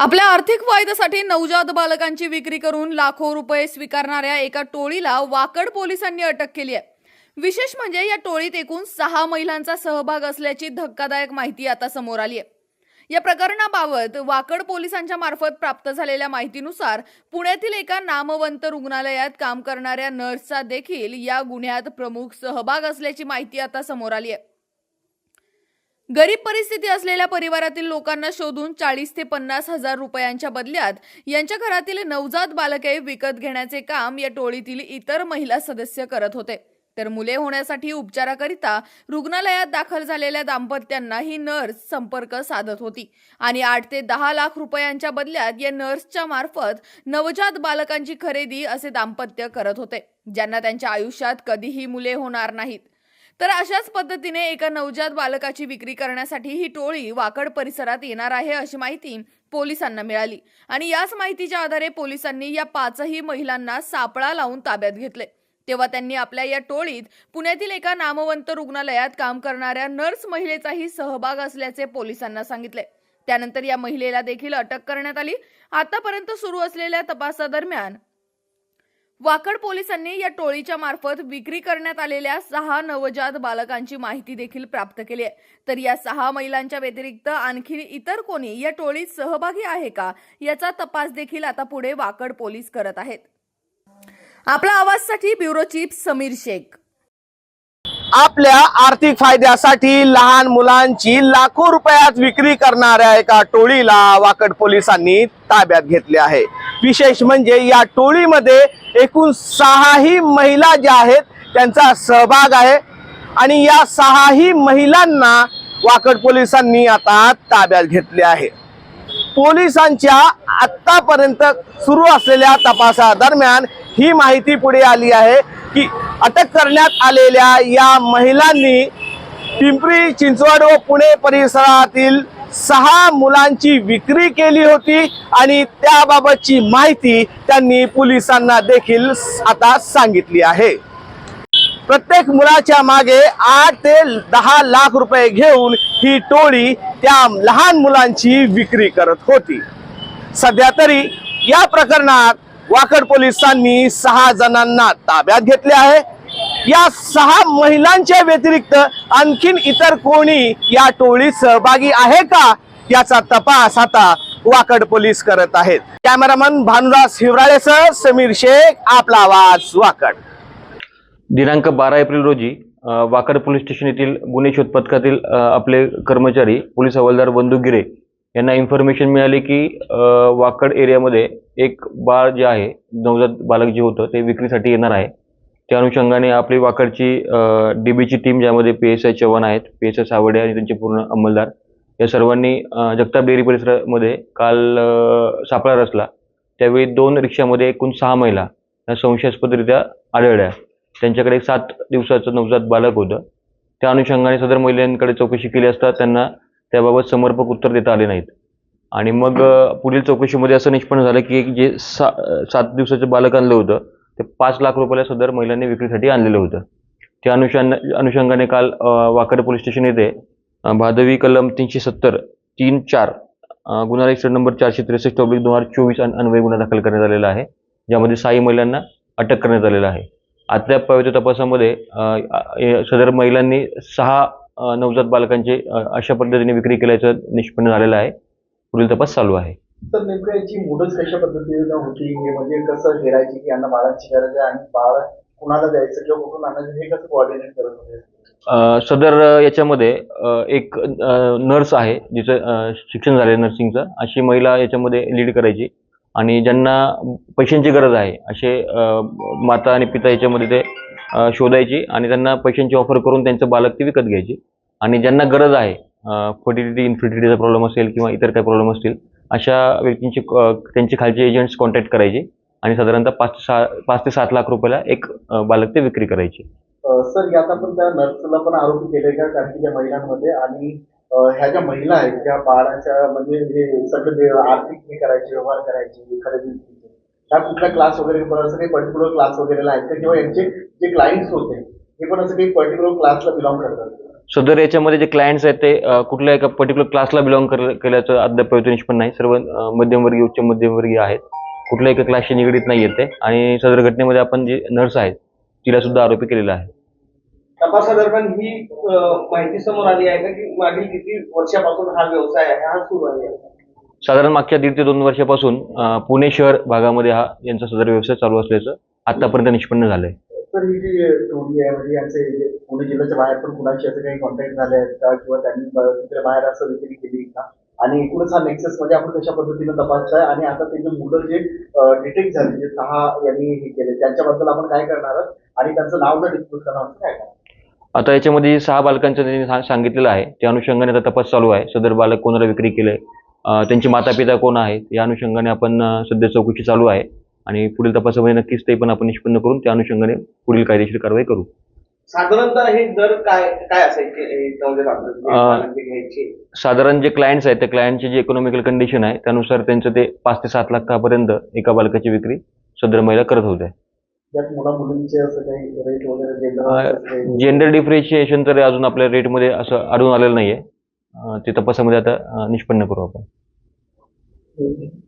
आपल्या आर्थिक फायद्यासाठी नवजात बालकांची विक्री करून लाखो रुपये स्वीकारणाऱ्या एका टोळीला वाकड पोलिसांनी अटक केली आहे. विशेष म्हणजे या टोळीत एकूण सहा महिलांचा सहभाग असल्याची धक्कादायक माहिती आता समोर आली आहे. या प्रकरणाबाबत वाकड पोलिसांच्या मार्फत प्राप्त झालेल्या माहितीनुसार पुण्यातील एका नामवंत रुग्णालयात काम करणाऱ्या नर्सचा देखील या गुन्ह्यात प्रमुख सहभाग असल्याची माहिती आता समोर आली आहे. गरीब परिस्थिती असलेल्या परिवारातील लोकांना शोधून चाळीस ते पन्नास हजार रुपयांच्या बदल्यात यांच्या घरातील नवजात बालके विकत घेण्याचे काम या टोळीतील इतर महिला सदस्य करत होते. तर मुले होण्यासाठी उपचाराकरिता रुग्णालयात दाखल झालेल्या दाम्पत्यांना ही नर्स संपर्क साधत होती आणि आठ ते दहा लाख रुपयांच्या बदल्यात या नर्सच्या मार्फत नवजात बालकांची खरेदी असे दाम्पत्य करत होते ज्यांना त्यांच्या आयुष्यात कधीही मुले होणार नाहीत. तर अशाच पद्धतीने एका नवजात बालकाची विक्री करण्यासाठी ही टोळी वाकड परिसरात येणार आहे अशी माहिती पोलिसांना मिळाली. आणि याच माहितीच्या आधारे पोलिसांनी या पाचही महिलांना सापळा लावून ताब्यात घेतले. तेव्हा त्यांनी आपल्या या टोळीत पुण्यातील एका नामवंत रुग्णालयात काम करणाऱ्या नर्स महिलेचाही सहभाग असल्याचे पोलिसांना सांगितले. त्यानंतर या महिलेला देखील अटक करण्यात आली. आतापर्यंत सुरू असलेल्या तपासादरम्यान वाकड पोलिसांनी या टोळीच्या मार्फत विक्री करण्यात आलेल्या सहा नवजात बालकांची माहिती देखील प्राप्त केली आहे. तर या सहा महिलांच्या व्यतिरिक्त आणखी इतर कोणी या टोळीत सहभागी आहे का याचा तपास देखील आता पुढे वाकड पोलीस करत आहेत. आपला आवाजसाठी ब्युरो चीफ समीर शेख. आपल्या आर्थिक फायद्यासाठी लहान मुलांची लाखो रुपयात विक्री करणाऱ्या एका टोळीला वाकड पोलिसांनी ताब्यात घेतले आहे. विशेष म्हणजे या टोळीमध्ये एकूण सहाही महिला ज्या आहेत त्यांचा सहभाग आहे आणि या सहाही महिलांना वाकड पोलिसांनी आता ताब्यात घेतले आहे. पोलिसांच्या आतापर्यंत सुरू असलेल्या तपासादरम्यान ही माहिती पुढे आली आहे की अटक करण्यात आलेल्या या महिलांनी पिंपरी चिंचवड व पुणे परिसरातील सहा मुलांची विक्री केली होती आणि त्याबाबतची माहिती त्यांनी पोलिसांना देखील आता सांगितली आहे. प्रत्येक मुलाच्या मागे आठ ते दहा लाख रुपये घेऊन ही टोळी त्या लहान मुलांची विक्री करत होती. सध्या तरी या प्रकरणात वाकड पोलिसांनी सहा जणांना ताब्यात घेतले आहे. या सहा महिलांच्या व्यतिरिक्त आणखीन इतर कोणी या टोळीत सहभागी आहे का? याचा तपास आता वाकड पोलीस करत आहेत. कॅमेरामन भानुदास हिवराळेसह समीर शेख आपला आवाज वाकड. दिनांक बारा एप्रिल रोजी वाकड पोलीस स्टेशन येथील गुन्हे शोध पथकातील आपले कर्मचारी पोलीस हवालदार बंधू गिरे यांना इन्फॉर्मेशन मिळाली की वाकड एरियामध्ये एक बाळ जे आहे नवजात बालक जे होतं ते विक्रीसाठी येणार आहे. त्या अनुषंगाने आपली वाकडची डी बीची टीम ज्यामध्ये पी एस आय चव्हाण आहेत पी एस आय सावडे आणि त्यांचे पूर्ण अंमलदार या सर्वांनी जगताप डेअरी परिसरामध्ये काल सापळा रचला. त्यावेळी दोन रिक्षामध्ये एकूण सहा महिला या संशयास्पदरित्या आढळल्या. त्यांच्याकडे सात दिवसाचं नवजात बालक होतं. त्या अनुषंगाने सदर महिलांकडे चौकशी केली असता त्यांना त्याबाबत समर्पक उत्तर देता आले नाहीत. आणि मग पुढील चौकशीमध्ये असं निष्पन्न झालं की जे सा सात दिवसाचं बालक आणलं होतं ते पाच लाख रुपयाला सदर महिलांनी विक्रीसाठी आणलेलं होतं. त्या अनुषंग अनुषंगाने काल वाकड पोलीस स्टेशन येथे भादवी कलम तीनशे सत्तर तीन चार गुन्हा रजिस्टर नंबर चारशे त्रेसष्ट ऑब्लिक दोन हजार चोवीस अन्वय गुन्हा दाखल करण्यात आलेला आहे. ज्यामध्ये साई महिलांना अटक करण्यात आलेला आहे. अद्याप पवित्र तपासामध्ये सदर महिलांनी सहा नवजात बालकांचे अशा पद्धतीने विक्री केल्याचं निष्पन्न झालेलं आहे. पुढील तपास चालू आहे. तर नेमकं याची मोडच कशा पद्धतीने होती? म्हणजे कसं हेरायची की यांना बाळाची गरज आहे आणि बाळ कुणाला द्यायचं किंवा कुठून आणायचं? हे कसं कोऑर्डिनेट करत होते? सदर याच्यामध्ये एक नर्स आहे जिचं शिक्षण झाले नर्सिंगचं अशी महिला याच्यामध्ये लीड करायची. आणि ज्यांना पैशांची गरज आहे असे माता आणि पिता याच्यामध्ये ते शोधायची आणि त्यांना पैशांची ऑफर करून त्यांचं बालक ते विकत घ्यायची. आणि ज्यांना गरज आहे फर्टिलिटी इन्फर्टिलिटीचा प्रॉब्लेम असेल किंवा इतर काही प्रॉब्लेम असतील अशा व्यक्तींची त्यांचे खालचे एजंट्स कॉन्टॅक्ट करायचे आणि साधारणतः पाच ते सहा पाच ते सात लाख रुपयाला एक बालक ते विक्री करायचे. सर यात आपण त्या नर्सला पण आरोपी केले का? कारण की त्या महिलांमध्ये आणि ह्या ज्या महिला आहेत त्या बाळाच्या म्हणजे हे सगळं आर्थिक हे करायचे व्यवहार करायचे खरेदी ह्या कुठल्या क्लास वगैरे पण असं काही पर्टिक्युलर क्लास वगैरेला आहेत का किंवा यांचे जे क्लायंट्स होते हे पण असं काही पर्टिक्युलर क्लासला बिलॉंग करतात. सदर याच्यामध्ये जे क्लायंट्स आहेत ते कुठल्या एका पर्टिक्युलर क्लासला बिलॉंग केल्याचं अद्याप निष्पन्न नाही. सर्व मध्यमवर्गीय उच्च मध्यमवर्गीय आहेत. कुठल्या एका क्लासशी निगडीत नाही आहेत ते आणि सदर घटनेमध्ये आपण जे नर्स आहेत तिला सुद्धा आरोपी केलेला आहे. तपासादरम्यान ही माहिती समोर आली आहे का की मागील किती वर्षापासून हा व्यवसाय आहे हा सुरू आहे? साधारण मागच्या दीड ते दोन वर्षापासून पुणे शहर भागामध्ये हा यांचा सदर व्यवसाय चालू असल्याचं आतापर्यंत निष्पन्न झालंय. तर ही जी टोळी आहे म्हणजे यांचे पुणे जिल्ह्याच्या बाहेर पण कुणाशी असं काही कॉन्टॅक्ट झाले आहेत का? किंवा त्यांनी तिकडे बाहेर असं विक्री केली का? आणि एकूणच हा नेक्सेस म्हणजे आपण कशा पद्धतीनं तपासताय? आणि आता ते जे मुलं जे डिटेक्ट झाले जे सहा यांनी हे केले त्यांच्याबद्दल आपण काय करणार आणि त्यांचं नाव जर डिस्क्लोज करणार काय करणार? आता याच्यामध्ये सहा बालकांचं त्यांनी सांगितलेलं आहे. त्या अनुषंगाने आता तपास चालू आहे. सदर बालक कोणाला विक्री केलंय? त्यांचे माता पिता कोण आहेत या अनुषंगाने आपण सध्या चौकशी चालू आहे. आणि पुढील तपासामध्ये नक्कीच ते पण आपण निष्पन्न करून त्या अनुषंगाने पुढील कायदेशीर कारवाई करू. साधारणतः हे दर काय काय असायचे साधारण जे क्लायंट्स आहेत त्या क्लायंटची जी इकॉनॉमिकल कंडिशन आहे त्यानुसार त्यांचं ते पाच ते सात लाखापर्यंत एका बालकाची विक्री सदर महिला करत होत्या. त्यात मुला मुलींचे असं काही रेट वगैरे जेंडर डिफरेन्शिएशन तर अजून आपल्या रेटमध्ये असं आढळून आलेलं नाहीये. ते तपासामध्ये आता निष्पन्न करू आपण. Okay.